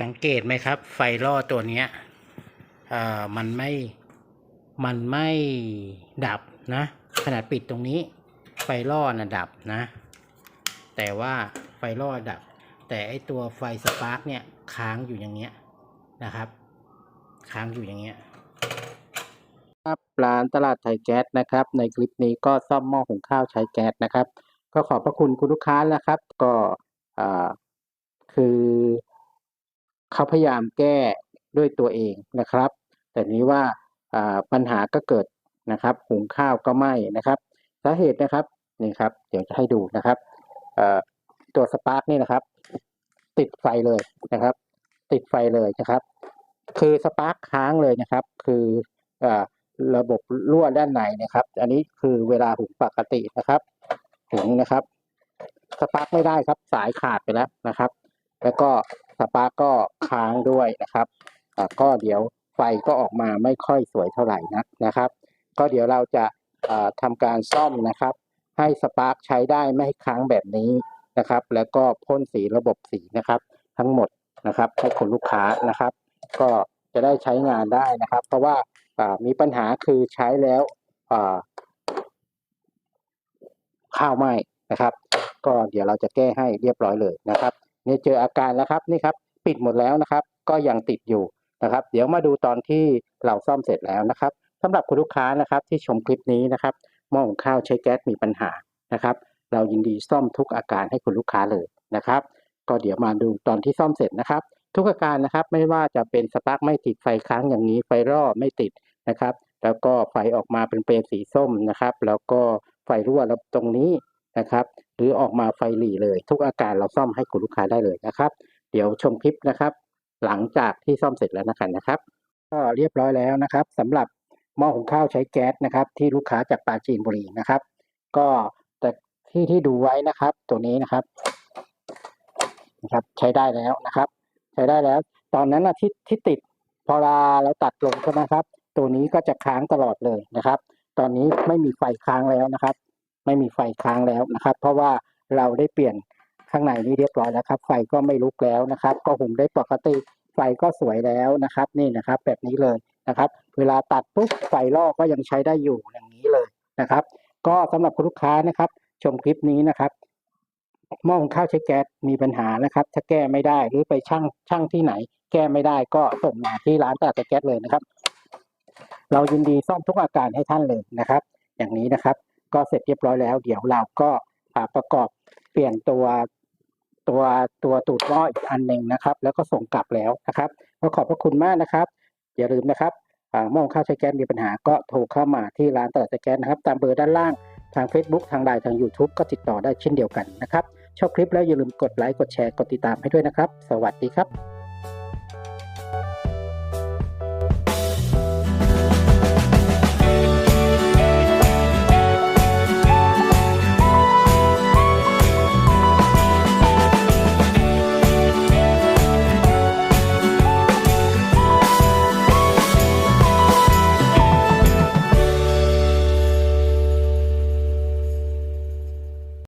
สังเกตไหมครับ ไฟล่อตัวเนี้ยเอ่อมันไม่มันไม่ดับนะขนาดปิดตรงนี้ ไฟล่อนะดับนะ แต่ว่าไฟล่อดับ แต่ไอตัวไฟสปาร์กเนี่ยค้างอยู่อย่างเงี้ยนะครับ ค้างอยู่อย่างเงี้ยครับร้านตลาดไทยแก๊สนะครับ ในคลิปนี้ก็ซ่อมหม้อหุงข้าวใช้แก๊สนะครับ ก็ขอบพระคุณคุณลูกค้านะครับ ก็อ่าคือ เขาพยายามแก้ด้วยตัวเองนะครับ แต่นี้ว่าปัญหาก็เกิดนะครับหุงข้าวก็ไหม้นะครับสาเหตุนะครับนี่ครับ เดี๋ยวจะให้ดูนะครับตัวสปาร์กนี่นะครับ ติดไฟเลยนะครับ ติดไฟเลยนะครับ คือสปาร์กค้างเลยนะครับ คืออระบบรั่วด้านในนะครับ อันนี้คือเวลาหุงปกตินะครับหุงนะครับ สปาร์กไม่ได้ครับ สายขาดไปแล้วนะครับ แล้วก็ สปาร์กก็ค้างด้วยนะครับอ่ก็เดี๋ยวไฟก็ออกมาไม่ค่อยสวยเท่าไหร่นักนะครับ ก็เดี๋ยวเราจะทำการซ่อมนะครับ ให้สปาร์กใช้ได้ไม่ค้างแบบนี้นะครับ แล้วก็พ่นสีระบบสีนะครับ ทั้งหมดนะครับให้คนลูกค้านะครับ ก็จะได้ใช้งานได้นะครับ เพราะว่ามีปัญหาคือใช้แล้วข้าวไหม้นะครับ ก็เดี๋ยวเราจะแก้ให้เรียบร้อยเลยนะครับ นี่เจออาการแล้วครับนี่ครับปิดหมดแล้วนะครับ ก็ยังติดอยู่นะครับ เดี๋ยวมาดูตอนที่เราซ่อมเสร็จแล้วนะครับสำหรับคุณลูกค้านะครับที่ชมคลิปนี้นะครับหม้อหุงข้าวใช้แก๊สมีปัญหานะครับ เรายินดีซ่อมทุกอาการให้คุณลูกค้าเลยนะครับ ก็เดี๋ยวมาดูตอนที่ซ่อมเสร็จนะครับ ทุกอาการนะครับไม่ว่าจะเป็นสปาร์กไม่ติดไฟค้างอย่างนี้ไฟร่อไม่ติดนะครับ แล้วก็ไฟออกมาเป็นเปลวสีส้มนะครับ แล้วก็ไฟรั่วแล้วตรงนี้นะครับ รือออกมาไฟหลีเลย ทุกอาการเราซ่อมให้คุณลูกค้าได้เลยนะครับ เดี๋ยวชมคลิปนะครับ หลังจากที่ซ่อมเสร็จแล้วนะครับนะครับ ก็เรียบร้อยแล้วนะครับสำหรับหม้อหุงข้าวใช้แก๊สนะครับ ที่ลูกค้าจากปาจีนบุรีนะครับ ก็แต่ที่ที่ดูไว้นะครับ ตัวนี้นะครับนะครับใช้ได้แล้วนะครับ ใช้ได้แล้ว ตอนนั้นนะที่ที่ติดพอเราเราตัดลงใช่ไหมครับ ตัวนี้ก็จะค้างตลอดเลยนะครับ ตอนนี้ไม่มีไฟค้างแล้วนะครับ ไม่มีไฟค้างแล้วนะครับ เพราะว่าเราได้เปลี่ยนข้างในนี้เรียบร้อยแล้วครับ ไฟก็ไม่ลุกแล้วนะครับ ก็หุงได้ปกติไฟก็สวยแล้วนะครับ นี่นะครับ แบบนี้เลยนะครับ เวลาตัดปุ๊บไฟล่อก็ยังใช้ได้อยู่อย่างนี้เลยนะครับ ก็สำหรับคุณลูกค้านะครับ ชมคลิปนี้นะครับหม้อหุงข้าวใช้แก๊สมีปัญหานะครับ ถ้าแก้ไม่ได้หรือไปช่างช่างที่ไหน แก้ไม่ได้ก็ส่งมาที่ร้านตลาดแก๊สเลยนะครับ เรายินดีซ่อมทุกอาการให้ท่านเลยนะครับ อย่างนี้นะครับ ก็เสร็จเรียบร้อยแล้ว เดี๋ยวเราก็ประกอบเปลี่ยนตัวตัวตัวตูดหม้ออีกอันหนึ่งนะครับ แล้วก็ส่งกลับแล้วนะครับก็ขอบพระคุณมากนะครับ อย่าลืมนะครับหม้องข้าวใช้แก๊สมีปัญหาก็โทรเข้ามาที่ร้านตลาดแก๊สนะครับ ตามเบอร์ด้านล่างทาง Facebook ทางไลน์ทาง YouTube ก็ติดต่อได้เช่นเดียวกันนะครับ ชอบคลิปแล้วอย่าลืมกดไลค์กดแชร์กดติดตามให้ด้วยนะครับ สวัสดีครับ